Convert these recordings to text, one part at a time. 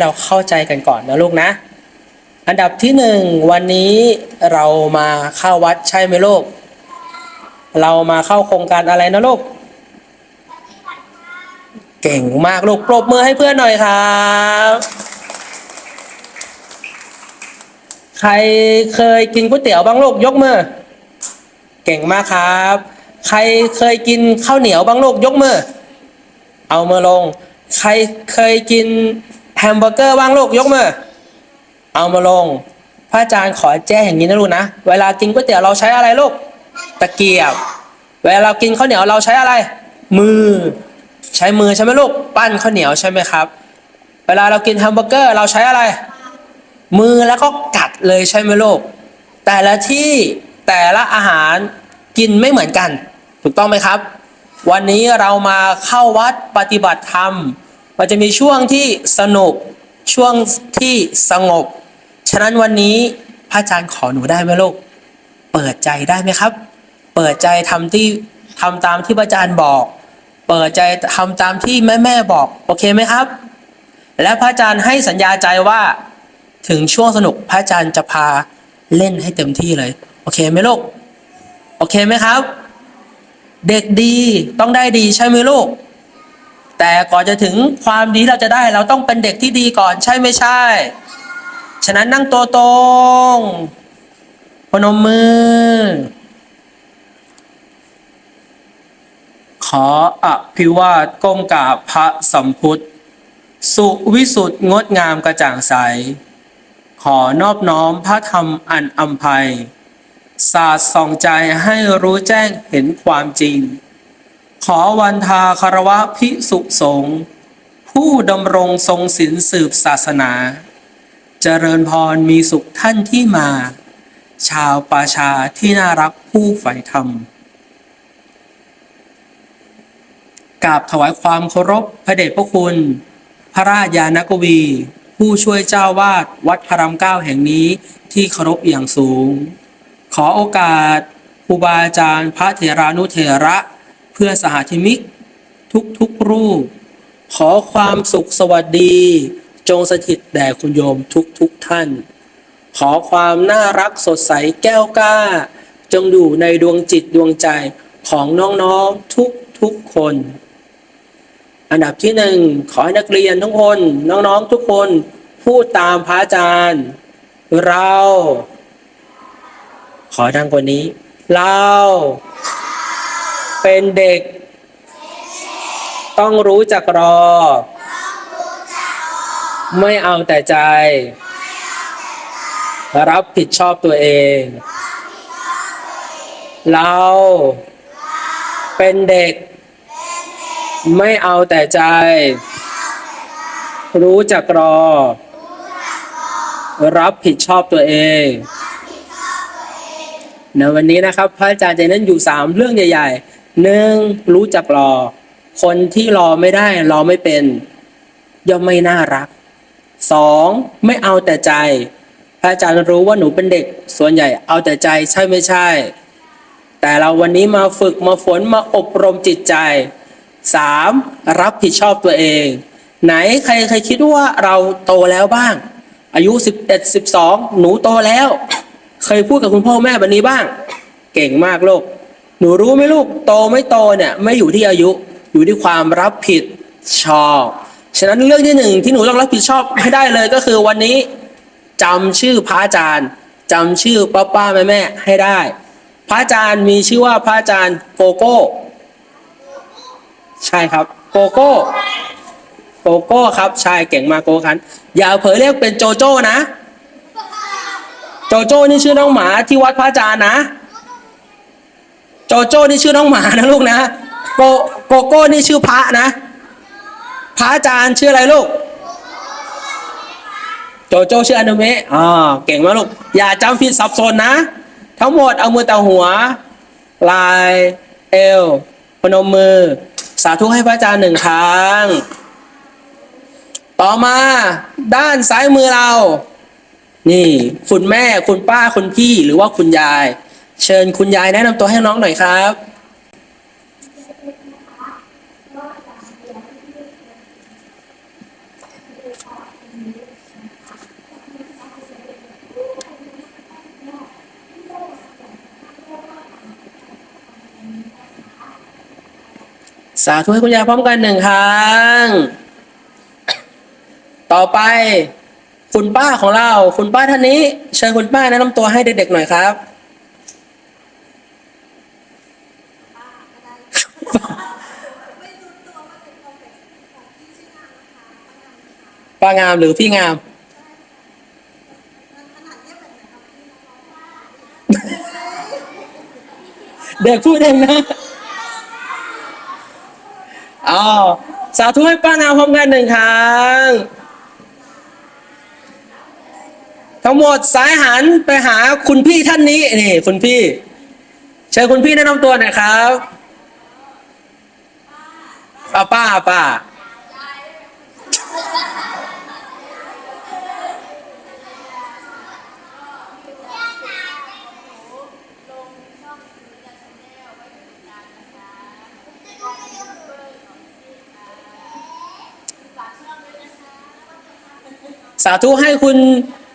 เราเข้าใจกันก่อนนะลูกนะ อันดับที่หนึ่งวันนี้เรามาเข้าวัดใช่ไหมลูก เรามาเข้าโครงการอะไรนะลูก เก่งมากลูกปรบมือให้เพื่อนหน่อยครับใครเคยกินก๋วยเตี๋ยวบ้างลูกยกมือ เก่งมากครับ ใครเคยกินข้าวเหนียวบ้างลูกยกมือ เอามือลง ใครเคยกิน แฮมเบอร์เกอร์บ้างลูกยกมือ เอามาลง พระอาจารย์ขอแจ้งอย่างนี้นะลูกนะ เวลากินก๋วยเตี๋ยวเราใช้อะไรลูก ตะเกียบ เวลาเรากินข้าวเหนียวเราใช้อะไร มือ ใช้มือใช่ไหมลูก ปั้นข้าวเหนียวใช่ไหมครับ เวลาเรากินแฮมเบอร์เกอร์เราใช้อะไร มือแล้วก็กัดเลยใช่ไหมลูก แต่ละที่แต่ละอาหารกินไม่เหมือนกัน ถูกต้องไหมครับ วันนี้เรามาเข้าวัดปฏิบัติธรรม มันจะมีช่วงที่สนุกช่วงที่สงบ ฉะนั้นวันนี้พระอาจารย์ขอหนูได้ไหมลูก เปิดใจได้ไหมครับ เปิดใจทำที่ทำตามที่พระอาจารย์บอก เปิดใจทำตามที่แม่แม่บอก โอเคไหมครับ และพระอาจารย์ให้สัญญาใจว่า ถึงช่วงสนุกพระอาจารย์จะพาเล่นให้เต็มที่เลย โอเคไหมลูก โอเคไหมครับ เด็กดีต้องได้ดีใช่ไหมลูก แต่ก่อนจะถึงความดีเราจะได้ เราต้องเป็นเด็กที่ดีก่อนใช่ไม่ใช่ ฉะนั้นนั่งตัวตรงพนมมือ ขออภิวาทก้มกราบพระสัมพุทธ สุวิสุทธ์งดงามกระจ่างใส ขอนอบน้อมพระธรรมอันอัมภัยศาสตร์ส่องใจให้รู้แจ้งเห็นความจริง ขอวันทาคารวะพิสุสงฆ์ผู้ดำรงทรงศีลสืบศาสนา เจริญพรมีสุขท่านที่มา ชาวปาชาที่น่ารักผู้ใฝ่ธรรมกราบถวายความเคารพพระเดชพระคุณ พระราชยานกวี ผู้ช่วยเจ้าวาดวัดพระรามเก้าแห่งนี้ที่เคารพอย่างสูง ขอโอกาสครูบาอาจารย์พระเถรานุเถระ พื่อสหธรรมิก ทุกทุกๆรูป ขอความสุขสวัสดี จงสถิตแด่คุณโยมทุกทุกๆท่าน ขอความน่ารักสดใสแก้วกล้า จงอยู่ในดวงจิตดวงใจของน้องๆทุกทุกๆคน อันดับที่หนึ่งขอให้นักเรียนทุกคนน้องๆทุกคนพูดตามพระอาจารย์ เรา ขอดังกว่านี้ เรา เป็นเด็ก ต้องรู้จักรอ ไม่เอาแต่ใจ รับผิดชอบตัวเอง เราเป็นเด็ก ไม่เอาแต่ใจ รู้จักรอ รับผิดชอบตัวเองในวันนี้นะครับ พระอาจารย์จะเน้นอยู่สามเรื่องใหญ่ ๆ หนึ่งรู้จักรอ คนที่รอไม่ได้รอไม่เป็น ย่อมไม่น่ารักสองไม่เอาแต่ใจ พระอาจารย์รู้ว่าหนูเป็นเด็ก ส่วนใหญ่เอาแต่ใจใช่ไม่ใช่ แต่เราวันนี้มาฝึกมาฝนมาอบรมจิตใจสามรับผิดชอบตัวเอง ไหนใครใครคิดว่าเราโตแล้วบ้าง อายุสิบเอ็ดสิบสองหนูโตแล้ว เคยพูดกับคุณพ่อแม่แบบนี้บ้าง เก่งมากโลก หนูรู้ไหมลูกโตไม่โตเนี่ยไม่อยู่ที่อายุ อยู่ที่ความรับผิดชอบ ฉะนั้นเรื่องที่หนึ่งที่หนูต้องรับผิดชอบให้ได้เลยก็คือวันนี้จำชื่อพระอาจารย์จำชื่อป้าป้าแม่แม่ให้ได้ พระอาจารย์มีชื่อว่าพระอาจารย์โกโก้ ใช่ครับโกโก้โกโก้ครับใช่เก่งมากโก้คันอย่าเผลอเรียกเป็นโจโจ้นะ โจโจ้นี่ชื่อน้องหมาที่วัดพระอาจารย์นะ โจโจ้นี่ชื่อน้องหมานะลูกนะ โกโกโก้นี่ชื่อพระนะ พระอาจารย์ชื่ออะไรลูก โจโจ้ชื่ออนุเมะอ่าเก่งมากลูก อย่าจำผิดสับสนนะ ทั้งหมดเอามือแต่หัว ลายเอวพนมมือ สาธุให้พระอาจารย์หนึ่งครั้ง ต่อมาด้านซ้ายมือเรา นี่ คุณแม่คุณป้าคุณพี่หรือว่าคุณยาย เชิญคุณยายแนะนำตัวให้น้องหน่อยครับ สาธุให้คุณยายพร้อมกันหนึ่งครั้ง ต่อไป คุณป้าของเรา คุณป้าท่านนี้ เชิญคุณป้าแนะนำตัวให้เด็กๆหน่อยครับ ป้างามหรือพี่งาม เด็กพูดเองนะอ๋อสาธุให้ป้างามพร้อมกันหนึ่งครั้ง ทั้งหมดสายหันไปหาคุณพี่ท่านนี้นี่คุณพี่ เชิญคุณพี่แนะนำตัวหน่อยครับป้าป้าป้า สาธุให้คุณ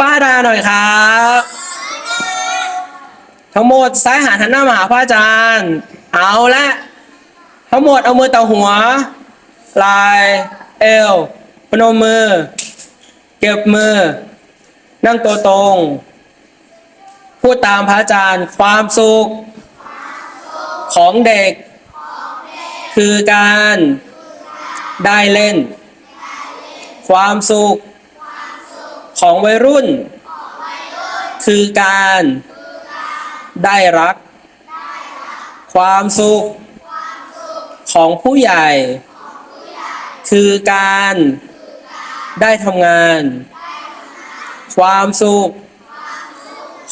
ป้าดาหน่อยครับ ทั้งหมดซ้ายหันหันหน้ามาหาพระอาจารย์ เอาละทั้งหมดเอามือต่อหัว ลายเอวพนมมือ เก็บมือ นั่งตัวตรง พูดตามพระอาจารย์ความสุข ของเด็ก คือการได้เล่น ความสุข ของวัยรุ่น คือการได้รัก ความสุข ของผู้ใหญ่ คือการได้ทำงาน ความสุข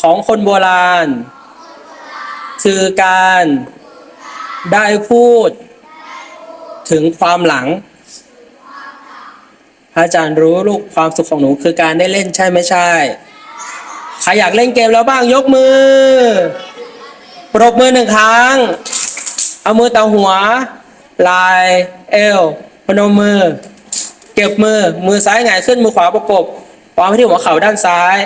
ของคนโบราณ คือการได้พูด ถึงความหลัง พระอาจารย์รู้ลูกความสุขของหนูคือการได้เล่นใช่ไม่ใช่ ใครอยากเล่นเกมแล้วบ้างยกมือ ปรบมือหนึ่งครั้ง เอามือต่อหัว ลายเอวพนมมือ เก็บมือ มือซ้ายหงายขึ้นมือขวาประกบวางไว้ที่หัวเข่าด้านซ้าย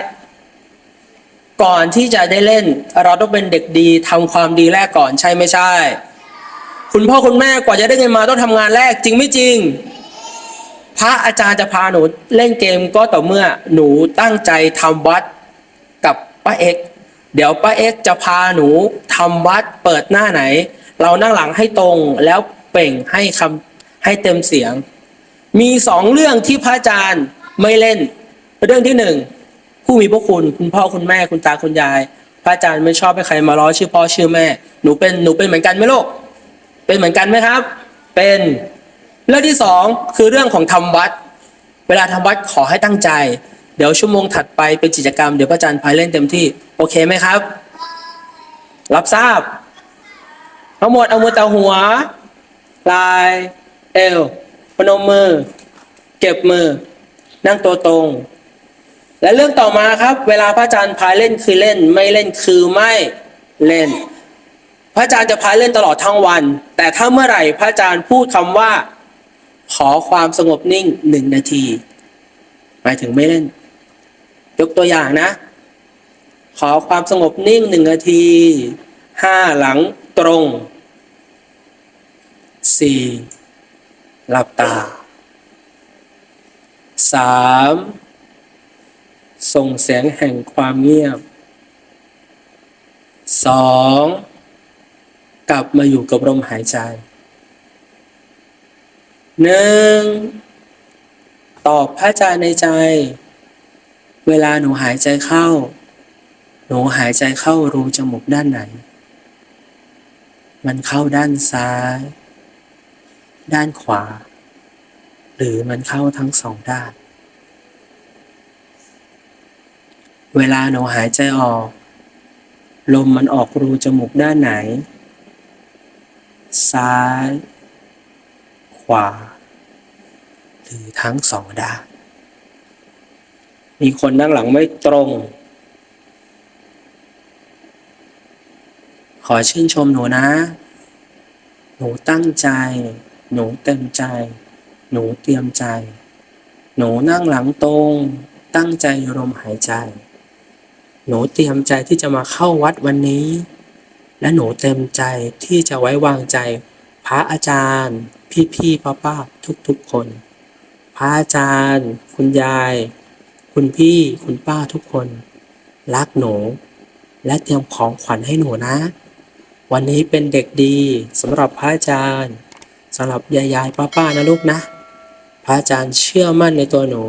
ก่อนที่จะได้เล่น เราต้องเป็นเด็กดีทำความดีแรกก่อนใช่ไม่ใช่ คุณพ่อคุณแม่กว่าจะได้เงินมาต้องทำงานแรกจริงไม่จริง พระอาจารย์จะพาหนูเล่นเกมก็ต่อเมื่อหนูตั้งใจทำวัดกับป้าเอกเดี๋ยวป้าเอกจะพาหนูทำวัดเปิดหน้าไหน เรานั่งหลังให้ตรงแล้วเป่งให้คำให้เต็มเสียง มีสองเรื่องที่พระอาจารย์ไม่เล่น เรื่องที่หนึ่งผู้มีพระคุณคุณพ่อคุณแม่คุณตาคุณยาย พระอาจารย์ไม่ชอบให้ใครมาล้อชื่อพ่อชื่อแม่ หนูเป็นหนูเป็นเหมือนกันไหมลูกเป็นเหมือนกันไหมครับ เป็น เรื่องที่สองคือเรื่องของทำวัด เวลาทำวัดขอให้ตั้งใจ เดี๋ยวชั่วโมงถัดไปเป็นกิจกรรมเดี๋ยวพระอาจารย์พายเล่นเต็มที่ โอเคไหมครับ รับทราบ ทั้งหมดเอามือต่หัวลายเอวพนมมือ เก็บมือ นั่งตัวตรง และเรื่องต่อมาครับ เวลาพระอาจารย์พายเล่นคือเล่น ไม่เล่นคือไม่เล่น พระอาจารย์จะพายเล่นตลอดทั้งวัน แต่ถ้าเมื่อไหร่พระอาจารย์พูดคำว่า ขอความสงบนิ่งหนึ่งนาที หมายถึงไม่เล่น ยกตัวอย่างนะ ขอความสงบนิ่งหนึ่งนาทีห้าหลังตรงสี่หลับตาสามส่งเสียงแห่งความเงียบสองกลับมาอยู่กับลมหายใจ หนึ่งตอบพระอาจารย์ในใจ เวลาหนูหายใจเข้า หนูหายใจเข้ารูจมูกด้านไหน มันเข้าด้านซ้าย ด้านขวา หรือมันเข้าทั้งสองด้าน เวลาหนูหายใจออก ลมมันออกรูจมูกด้านไหน ซ้าย วา หรือทั้งสองด้านมีคนนั่งหลังไม่ตรง ขอชื่นชมหนูนะ หนูตั้งใจ หนูเต็มใจ หนูเตรียมใจ หนูนั่งหลังตรง ตั้งใจลมหายใจ หนูเตรียมใจที่จะมาเข้าวัดวันนี้ และหนูเต็มใจที่จะไว้วางใจ พระอาจารย์ พี่พี่ป้าป้าทุกทุกคน พระอาจารย์ คุณยาย คุณพี่คุณป้าทุกคน รักหนู และเตรียมของขวัญให้หนูนะ วันนี้เป็นเด็กดีสำหรับพระอาจารย์สำหรับยายยายป้าป้านะลูกนะ พระอาจารย์เชื่อมั่นในตัวหนู